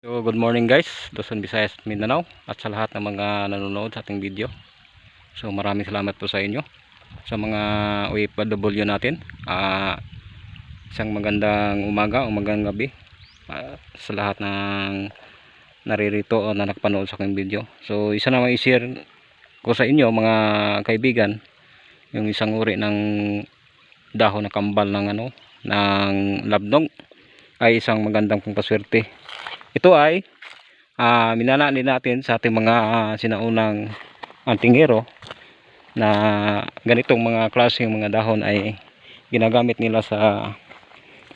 So, good morning guys, Luzon, Visayas, Mindanao at sa lahat ng mga nanonood sa ating video. So, maraming salamat po sa inyo sa mga OFW natin. Ah, isang magandang umaga o magandang gabi ah, sa lahat ng naririto o na nakapanood sa aking video. So, isa na i-share ko sa inyo mga kaibigan yung isang uri ng dahon na kambal ng ano ng labnog ay isang magandang pampaswerte ito ay uh, minanali natin sa ating mga ah, sinaunang antingero na ganitong mga klaseng mga dahon ay ginagamit nila sa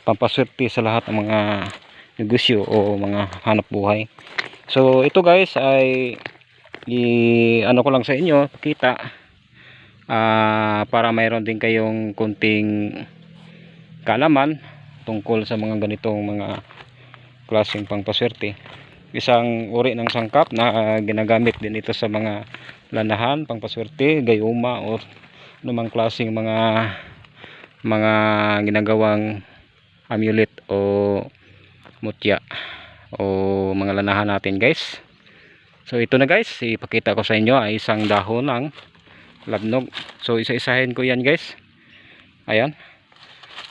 pampaswerte sa lahat ng mga negosyo o mga hanap buhay. So ito guys ay i ano ko lang sa inyo kita uh, para mayroon din kayong kunting kaalaman tungkol sa mga ganitong mga klaseng pangpaswerte. Isang uri ng sangkap na uh, ginagamit din ito sa mga lanahan pangpaswerte gayuma o anumang klaseng mga mga ginagawang amulet o mutya o mga lanahan natin guys. So ito na guys. Ipakita ko sa inyo ay isang dahon ng labnog. So isa-isahin ko yan guys. Ayan.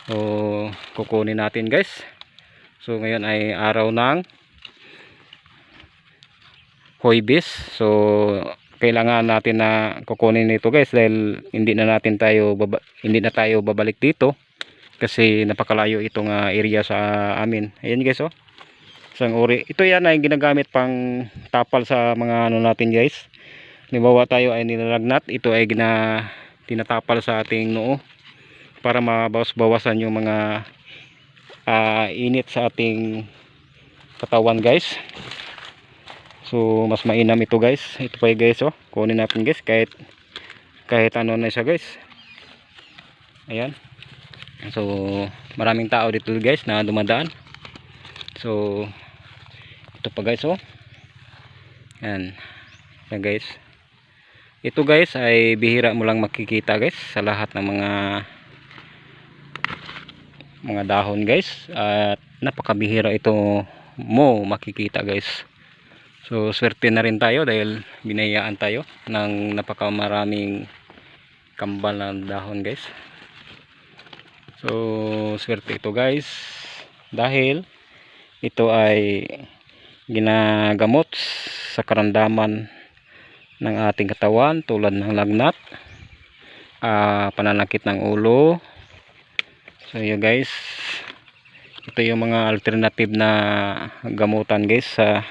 So kukunin natin guys So ngayon ay araw ng Hoybis. So kailangan natin na kukunin ito guys dahil hindi na natin tayo hindi na tayo babalik dito kasi napakalayo itong uh, area sa amin. Ayan guys oh. Isang uri. Ito yan ay ginagamit pang tapal sa mga ano natin guys. Halimbawa tayo ay nilalagnat, ito ay gina tinatapal sa ating noo para mabawas-bawasan yung mga uh, init sa ating katawan guys. So mas mainam ito guys. Ito pa guys oh. Kunin natin guys kahit kahit ano na siya guys. Ayan. So maraming tao dito guys na dumadaan. So ito pa guys oh. Yan yan guys. Ito guys ay bihira mo lang makikita guys sa lahat ng mga mga dahon guys. At napakabihira ito mo makikita guys. So swerte na rin tayo dahil binayaan tayo ng napakamaraming kambal na dahon guys. So swerte ito guys. Dahil ito ay ginagamot sa karandaman ng ating katawan tulad ng lagnat uh, pananakit ng ulo So yun guys. Ito yung mga alternative na gamutan guys sa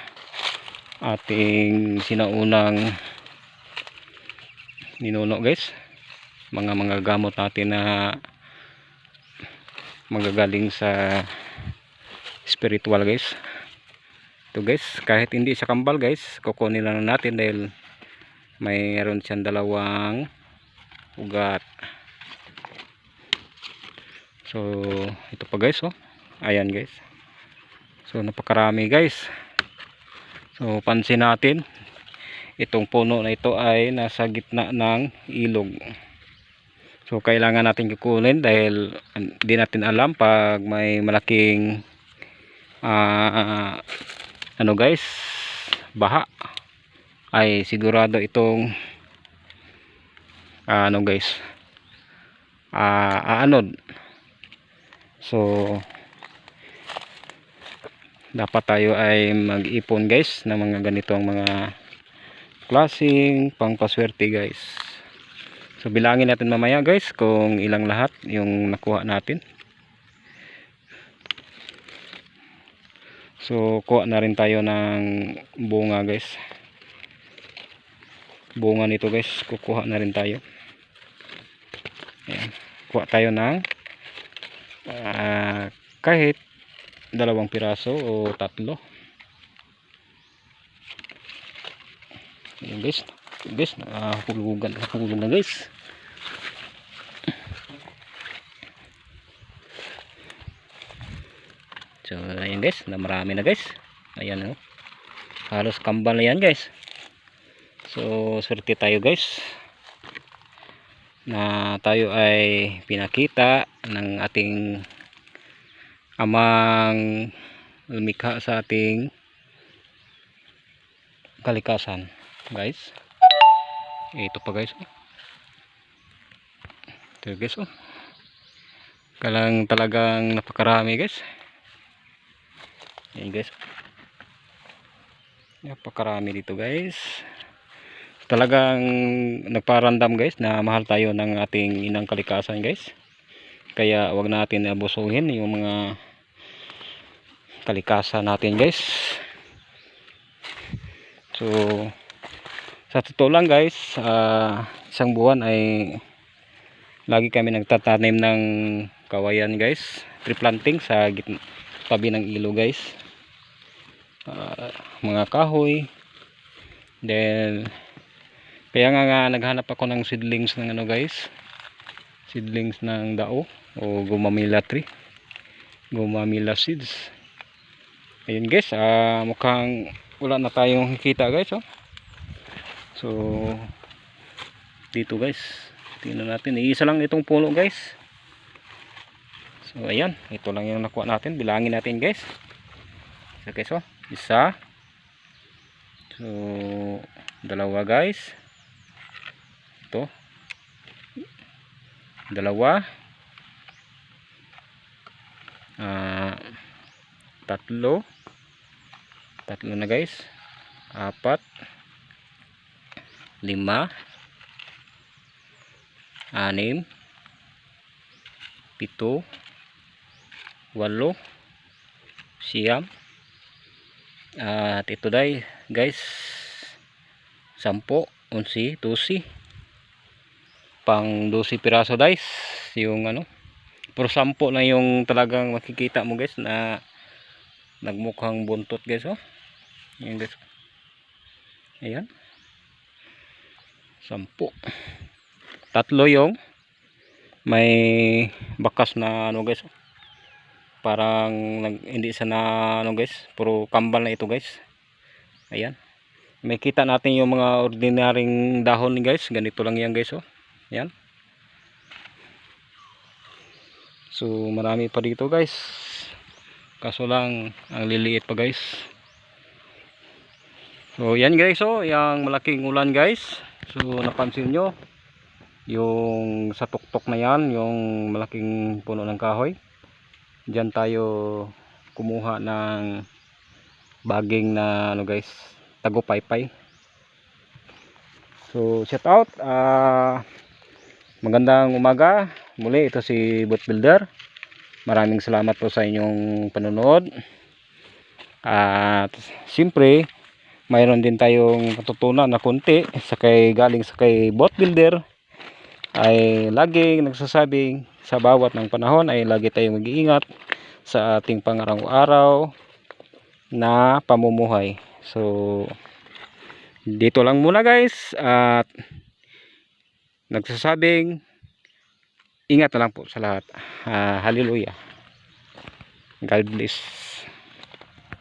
ating sinaunang ninuno guys. Mga mga gamot natin na magagaling sa spiritual guys. Ito guys, kahit hindi siya kambal guys, kukunin lang natin dahil mayroon siyang dalawang ugat so ito pa guys oh. Ayan guys. So napakarami guys. So pansin natin itong puno na ito ay nasa gitna ng ilog. So kailangan natin kukunin dahil hindi natin alam pag may malaking uh, ano guys baha. Ay sigurado itong uh, ano guys uh, aanod so dapat tayo ay mag-ipon guys ng mga ganitong mga klaseng pangpaswerte guys. So bilangin natin mamaya guys kung ilang lahat yung nakuha natin. So kuha na rin tayo ng bunga guys. Bunga nito guys kukuha na rin tayo. Ayan. kuha tayo ng uh, kahit dalawang piraso o tatlo. Yun guys. Guys nakahulugan nakahulog na guys. So ayun guys. Na marami na guys. Ayan oh. halos kambal na yan guys. So swerte tayo guys na tayo ay pinakita ng ating amang lumikha sa ating kalikasan. Guys. Ito pa guys. Ito guys oh. Kalang talagang napakarami guys. Yan guys. Napakarami dito guys talagang nagparandam guys na mahal tayo ng ating inang kalikasan guys. Kaya wag natin abusuhin yung mga kalikasan natin guys. So sa totoo lang guys ah, isang buwan ay lagi kami nagtatanim ng kawayan guys. Tree planting sa tabi ng ilo guys. Ah, mga kahoy. Then kaya nga, nga naghanap ako ng seedlings ng ano guys. Seedlings ng dao o gumamila tree. Gumamila seeds. Ayun guys. Ah, mukhang wala na tayong kita guys oh. so dito guys. Tingnan natin. Iisa lang itong puno guys. So ayan. Ito lang yung nakuha natin. Bilangin natin guys. So guys oh. Isa. So dalawa guys ito dalawa. Ah tatlo. Tatlo na guys. Apat. Lima. Anim. Pito. Walo. Siyam. At ito day guys. Sampo unsi tusi pang 12 piraso guys yung ano pero sampo na yung talagang makikita mo guys na nagmukhang buntot guys oh Ayan guys. Ayan. Sampu. Tatlo yung may bakas na ano guys. Parang nag, hindi sa na ano guys. Puro kambal na ito guys. Ayan. May kita natin yung mga ordinaryong dahon guys. Ganito lang yan guys oh. Ayan. So marami pa dito guys. Kaso lang ang liliit pa guys. So yan guys oh, yung malaking ulan guys. So napansin nyo yung sa tuktok na yan, yung malaking puno ng kahoy. Diyan tayo kumuha ng baging na ano guys, tagupaypay. So shout out ah magandang umaga. Muli ito si Boat Builder. Maraming salamat po sa inyong panonood. At siyempre mayroon din tayong natutunan na kunti sa kay galing sa kay boat builder ay laging nagsasabing sa bawat ng panahon ay lagi tayong mag-iingat sa ating pangaraw-araw na pamumuhay so dito lang muna guys at nagsasabing ingat na lang po sa lahat. Ah, hallelujah. God bless